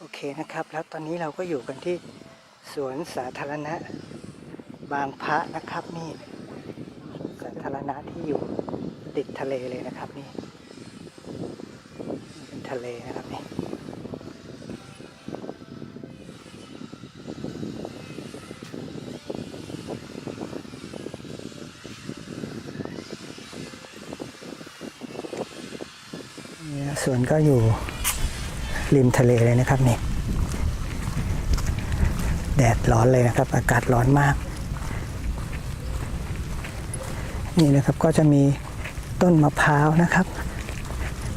โอเคนะครับ แล้วตอนนี้เราก็อยู่กันที่สวนสาธารณะ บางพระนะครับนี่สาธารณะที่อยู่ติดทะเลเลยนะครับนี่เป็นทะเลนะครับนี่นี่สวนก็อยู่ ริมทะเลเลยนะครับนี่แดดร้อนเลยนะครับ อากาศร้อนมาก นี่นะครับก็จะมีต้นมะพร้าวนะครับ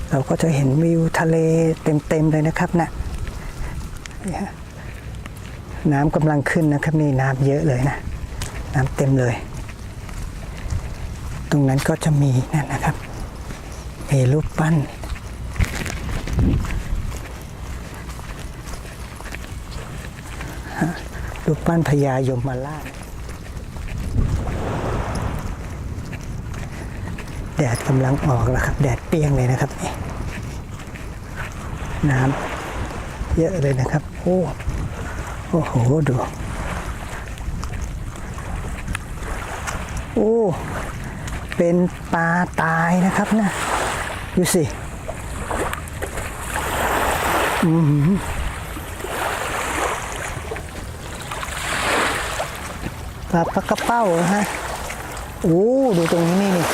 เราก็จะเห็นวิวทะเลเต็มๆเลยนะครับนะ่ะน้ำกำลังขึ้นนะครับนี่น้ำเยอะเลยนะ น้ำเต็มเลย ตรงนั้นก็จะมีนั่นนะครับมีรูปปั้น รูปปั้นพญายมราชแดดกำลังออกแล้วครับ แดดเปรี้ยงเลยนะครับนี่น้ำเยอะเลยนะครับ โอ้โอ้โหดู โอ้ เป็นปลาตายนะครับนะ ดูสิ อืม ปลาปลากระเป้านะฮะโอ้ดูตรงนี้นี่นี่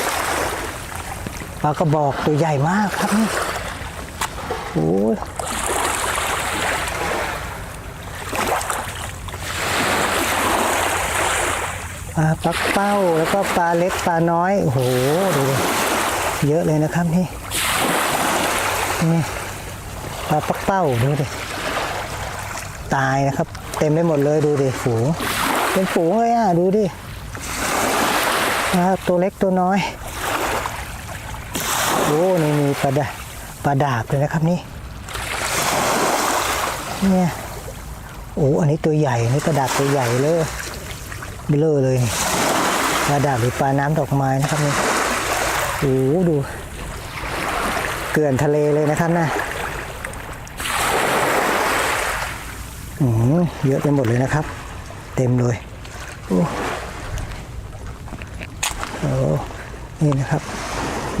ปลากระบอกตัวใหญ่มากครับนี่โอ้ยปลาปักเป้าแล้วก็ปลาเล็กปลาน้อยโอ้โหดูดิเยอะเลยนะครับนี่นี่ปลาปักเป้าดูดิตายนะครับ เต็มไปหมดเลยดูดิฝูง เป็นฝูงเลยอะ ดูดิตัวเล็กตัวน้อย โอ้นี่มีปลาดาปลาดาบเลยนะครับนี่เนี่ยโอ้อันนี้ตัวใหญ่นี่ปลาดาบตัวใหญ่เลยเบลอเลยนี่ปลาดาบหรือปลาน้ำดอกไม้นะครับนี่โอ้ดู เกลื่อนทะเลเลยนะครับนะอืมเยอะไปหมดเลยนะครับ เต็มเลยโอ้โอ้นี่นะครับ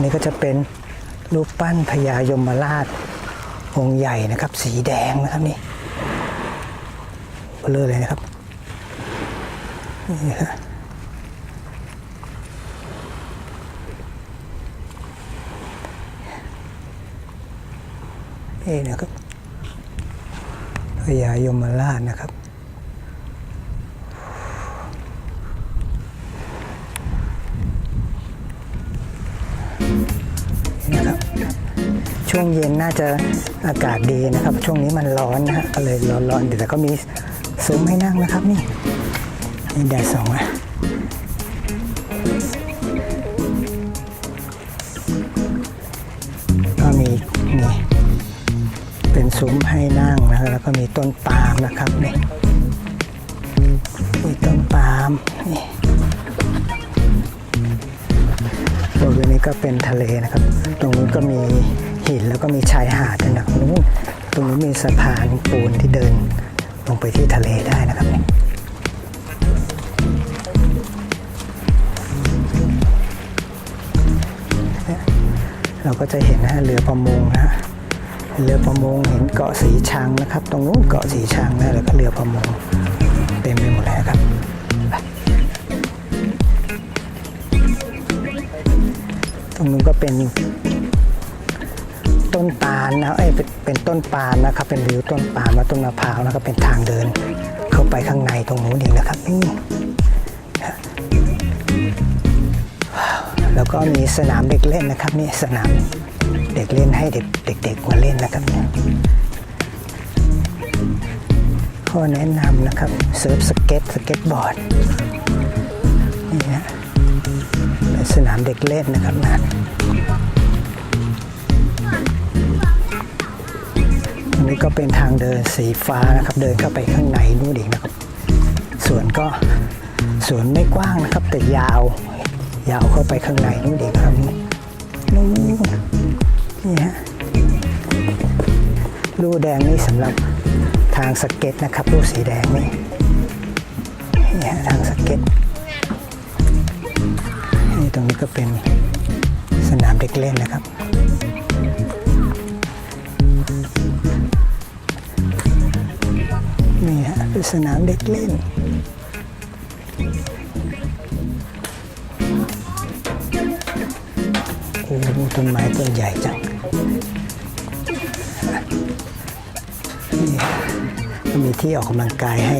นี่ก็จะเป็นรูปปั้นพญายมราชองค์ใหญ่นะครับ สีแดงนะครับนี่เบลอเลยนะครับนี่ครับนี่นะครับพญายมราชนะครับ ช่วงเย็นน่าจะอากาศดีนะครับ ช่วงนี้มันร้อนนะฮะก็เลยร้อนๆแต่ก็มีซุ้มให้นั่งนะครับนี่นี่แดดส่องอะก็มีนี่เป็นซุ้มให้นั่งนะครับแล้วก็มีต้นปาล์มนะครับนี่มีต้นปาล์มนี่ บริเวณนี้ก็เป็นทะเลนะครับ ตรงนู้นก็มีหินแล้วก็มีชายหาดนะครับนู้นตรงนู้นมีสะพานปูนที่เดินลงไปที่ทะเลได้นะครับเราก็จะเห็นนะฮะเรือประมงนะฮะเรือประมงเห็นเกาะสีชังนะครับ ตรงนู้นเกาะสีชังนะแล้วก็เรือประมงเต็มไปหมดเลย ก็เป็นต้นตาลนะเอ้ยเป็นเป็นต้นปาล์มนะครับ เป็นริ้วต้นปาล์มและต้นมะพร้าวนะครับเป็นทางเดิน เข้าไปข้างในตรงนู้นเองนะครับนี่แล้วก็มีสนามเด็กเล่นนะครับนี่สนามเด็กเล่นให้เด็กเด็กๆมาเล่นนะครับข้อแนะนำนะครับเซิร์ฟสเก็ตสเก็ตบอร์ด สนามเด็กเล่นนะครับนะอันนี้ก็เป็นทางเดินสีฟ้านะครับ เดินเข้าไปข้างในนู่นเองนะครับสวนก็สวนไม่กว้างนะครับ แต่ยาว ยาวเข้าไปข้างในนู่นเองครับนี่นู่นนี่ฮะลูแดงนี่สำหรับทางสเก็ตนะครับรูปสีแดงนี่นี่ฮะทางสเก็ต ตรงนี้ก็เป็นสนามเด็กเล่นนะครับ นี่ฮะเป็นสนามเด็กเล่น โอ้ต้นไม้ต้นใหญ่จัง นี่มีที่ออกกำลังกายให้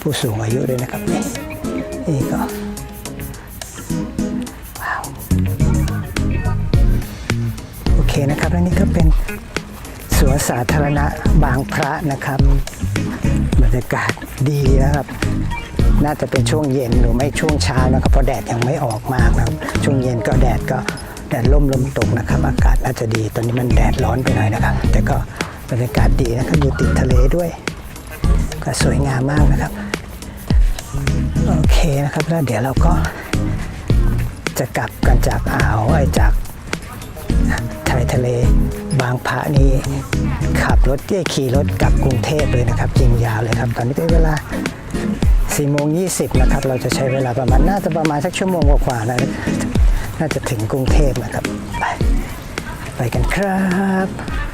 ผู้สูงอายุด้วยนะครับ นี่นี่ก็ นะครับและนี่ก็เป็นสวนสาธารณะบางพระนะครับบรรยากาศดีนะครับ น่าจะเป็นช่วงเย็นหรือไม่ช่วงเช้านะครับเพราะแดดยังไม่ออกมากนะครับ ช่วงเย็นก็แดดก็แดดล่มลมตกนะครับ อากาศน่าจะดีตอนนี้มันแดดร้อนไปหน่อยนะครับ แต่ก็บรรยากาศดีนะครับอยู่ติดทะเลด้วย ก็สวยงามมากนะครับโอเคนะครับแล้วเดี๋ยวเราก็จะกลับกันจากอ่าวไอ้จาก ชายทะเล บางพระนี้ขับรถเี่ขี่รถกลับกรุงเทพเลยนะครับยิงยาวเลยครับ ตอนนี้เป็นเวลา4โมง20นะครับ เราจะใช้เวลาประมาณน่าจะประมาณสักชั่วโมงกว่าๆนะน่าจะถึงกรุงเทพนะครับ ไปไปกันครับ